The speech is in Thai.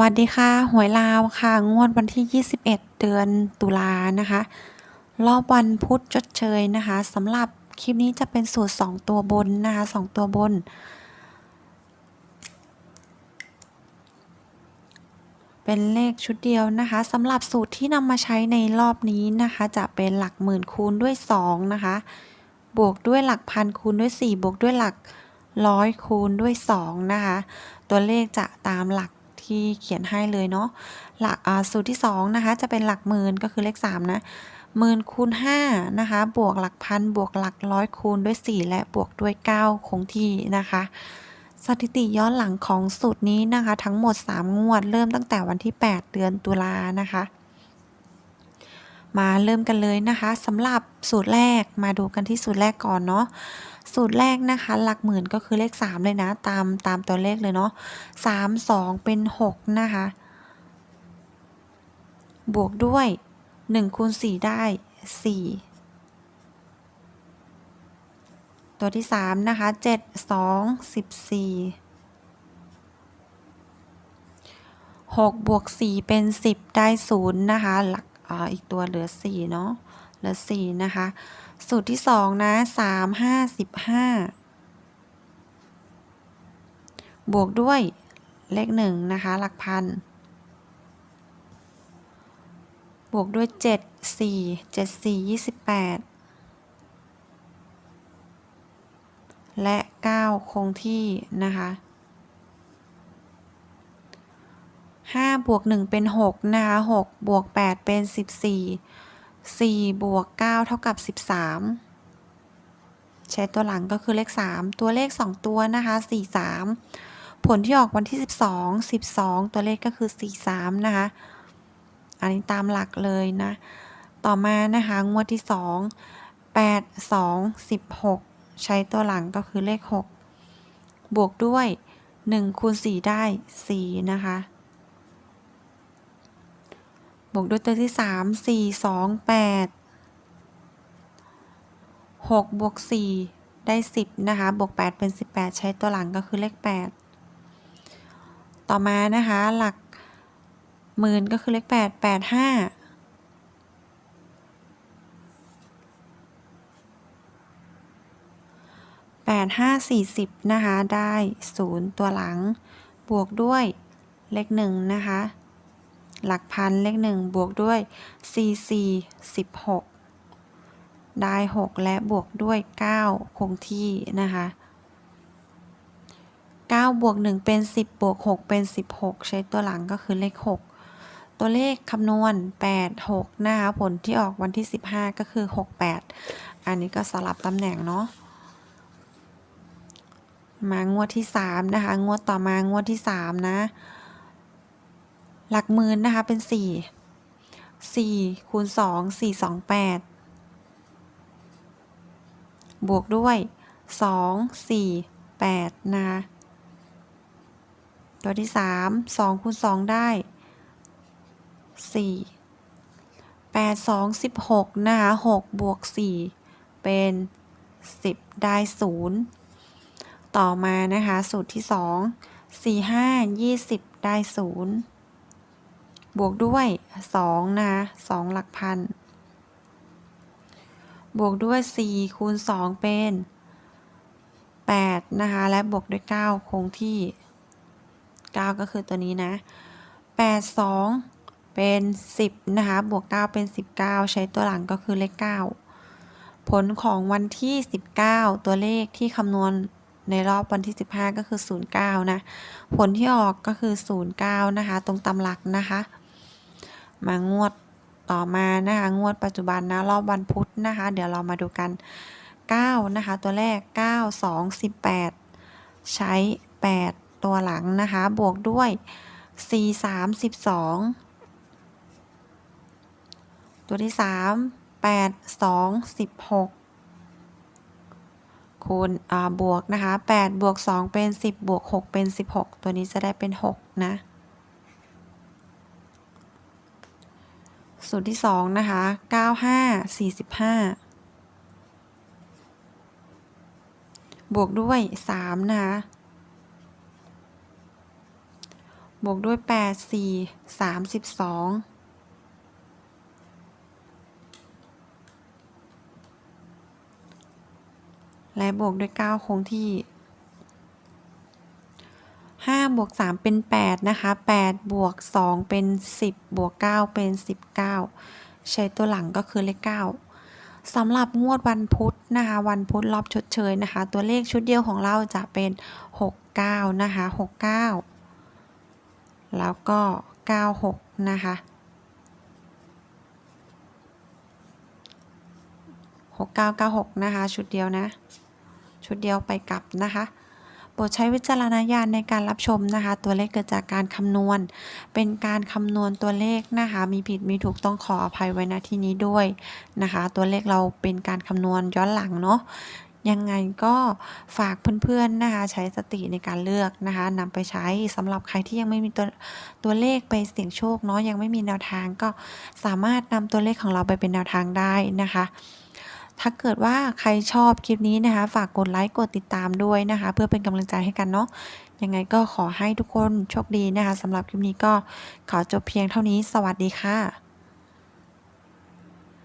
วัสดีค่ะ หวยลาวค่ะ งวดวันที่ 21 เดือนตุลานะคะ รอบวันพุธชดเชยนะคะสำหรับคลิปนี้จะเป็นสูตร 2 ตัวบนนะคะ 2 ตัวบน เป็นเลขชุดเดียวนะคะสำหรับสูตรที่นำมาใช้ในรอบนี้นะคะ จะเป็นหลักหมื่นคูณด้วย 2 นะคะ บวกด้วยหลักพันคูณด้วย 4 บวกด้วยหลักร้อยคูณด้วย 2 นะคะ ตัวเลขจะตามหลัก ที่เขียนให้เลยเนาะหลักสูตรที่2นะคะจะเป็นหลักหมื่นก็คือเลข3นะหมื่นคูณ5นะคะบวกหลักพันบวกหลักร้อยคูณด้วย 4 และบวกด้วย 9 คงที่นะคะสถิติย้อนหลังของสูตรนี้นะคะ ทั้งหมด 3 งวด เริ่มตั้งแต่วันที่ 8 เดือนตุลานะคะ มาเริ่มกันเลยนะคะสำหรับสูตรแรกมาดูกันที่สูตรแรกก่อนเนาะ สูตรแรกนะคะ หลักหมื่นก็คือเลข 3 เลยนะ ตามตามตัวเลขเลยเนาะ3 2 เป็น 6 นะคะ บวกด้วย 1 คูณ 4 ได้ 4 ตัวที่ 3 นะคะ 7 2 14 6บวก4เป็น 10 ได้0นะคะ หลักออีกตัวเหลือ 4 เนาะเหลือ 4 นะคะ สูตรที่2นะ3 5 15บวกด้วยเลข1นะคะ หลักพัน บวกด้วย7 4 7 4 28และ9คงที่นะคะ5บวก1เป็น6นะคะ6บวก8เป็น14 4บวก9เท่ากับ 13 ใช้ตัวหลังก็คือเลข 3 ตัวเลข 2 ตัวนะคะ 43 ผลที่ออกวันที่ 12 12 ตัวเลขก็คือ 43 นะคะ อันนี้ตามหลักเลยนะ ต่อมานะคะ งวดที่ 2 8 2 16 ใช้ตัวหลังก็คือเลข 6 บวกด้วย1คูณ4ได้ 4 นะคะ วกด้วยตัวที่ 3 4 2 8 6บวก4ได้ 10 นะคะ บวก 8 เป็น 18 ใช้ตัวหลังก็คือเลข 8 ต่อมานะคะ หลักหมื่นก็คือเลข 8 8 5 8 5 40 นะคะ ได้ 0 ตัวหลัง บวกด้วยเลข 1 นะคะ หลักพันเลข1บวกด้วย4 4 16 ได้ 6 และบวกด้วย 9 คงที่นะคะ9บวก1เป็น 10 บวก 6 เป็น 16 ใช้ตัวหลังก็คือเลข 6 ตัวเลขคำนวณ 8 6 นะคะ ผลที่ออกวันที่ 15 ก็คือ 68 อันนี้ก็สลับตำแหน่งเนาะมางวดที่ 3 นะคะ งวดต่อมางวดที่ 3 นะ หลักหมื่นนะคะ เป็น4 4คูณ2 4 2 8บวกด้วย2 4 8นะคะตัวที่3 2คูณ2ได้4 8 2 16นะคะ6บวก4เป็น10ได้0ต่อมานะคะ สูตรที่2 4 5 20ได้0 บวกด้วย2นะคะ2หลักพัน บวกด้วย 4 คูณ 2 เป็น 8 นะคะ และบวกด้วย 9 คงที่ 9 ก็คือตัวนี้นะ 8 2 เป็น 10 นะคะ บวก 9 เป็น 19 ใช้ตัวหลังก็คือเลข 9 ผลของวันที่ 19 ตัวเลขที่คำนวณในรอบวันที่ 15 ก็คือ 09 นะ ผลที่ออกก็คือ 09 นะคะ ตรงตำหลักนะคะ มางวดต่อมานะคะงวดปัจจุบันนะรอบวันพุธนะคะ เดี๋ยวเรามาดูกัน 9 นะคะ ตัวแรก 9 2 18 ใช้ 8 ตัวหลังนะคะ บวกด้วย 4 3 12 ตัวที่ 3 8 2 16 คูณบวกนะคะ 8 บวก 2 เป็น 10 บวก 6 เป็น 16 ตัวนี้จะได้เป็น 6 นะ สูตรที่2นะคะ95 45บห้าบวกด้วย3นะคะบวกด้วยแปดสี่สามสิบสองและบวกด้วยเก้าคงที่ ห้าบวกสามเป็นแปดนะคะแปดบวกสองเป็นสิบบวกเก้าเป็นสิบเก้าใช้ตัวหลังก็คือเลขเก้าสำหรับงวดวันพุธนะคะ วันพุธรอบชดเชยนะคะ ตัวเลขชุดเดียวของเราจะเป็นหกเก้านะคะหกเก้าแล้วก็ 96 นะคะ6996 นะคะ ชุดเดียวนะ ชุดเดียวไปกลับนะคะ โปรดใช้วิจารณญาณในการรับชมนะคะ ตัวเลขเกิดจากการคำนวณ เป็นการคำนวณตัวเลขนะคะ มีผิดมีถูกต้องขออภัยไว้ณที่นี้ด้วยนะคะ ตัวเลขเราเป็นการคำนวณย้อนหลังเนาะยังไงก็ฝากเพื่อนๆนะคะ ใช้สติในการเลือกนะคะนำไปใช้สำหรับใครที่ยังไม่มีตัวตัวเลขไปเสี่ยงโชคเนาะยังไม่มีแนวทางก็สามารถนำตัวเลขของเราไปเป็นแนวทางได้นะคะ ถ้าเกิดว่าใครชอบคลิปนี้นะคะ ฝากกดไลค์กดติดตามด้วยนะคะ เพื่อเป็นกำลังใจให้กันเนาะยังไงก็ขอให้ทุกคนโชคดีนะคะสำหรับคลิปนี้ก็ขอจบเพียงเท่านี้ สวัสดีค่ะ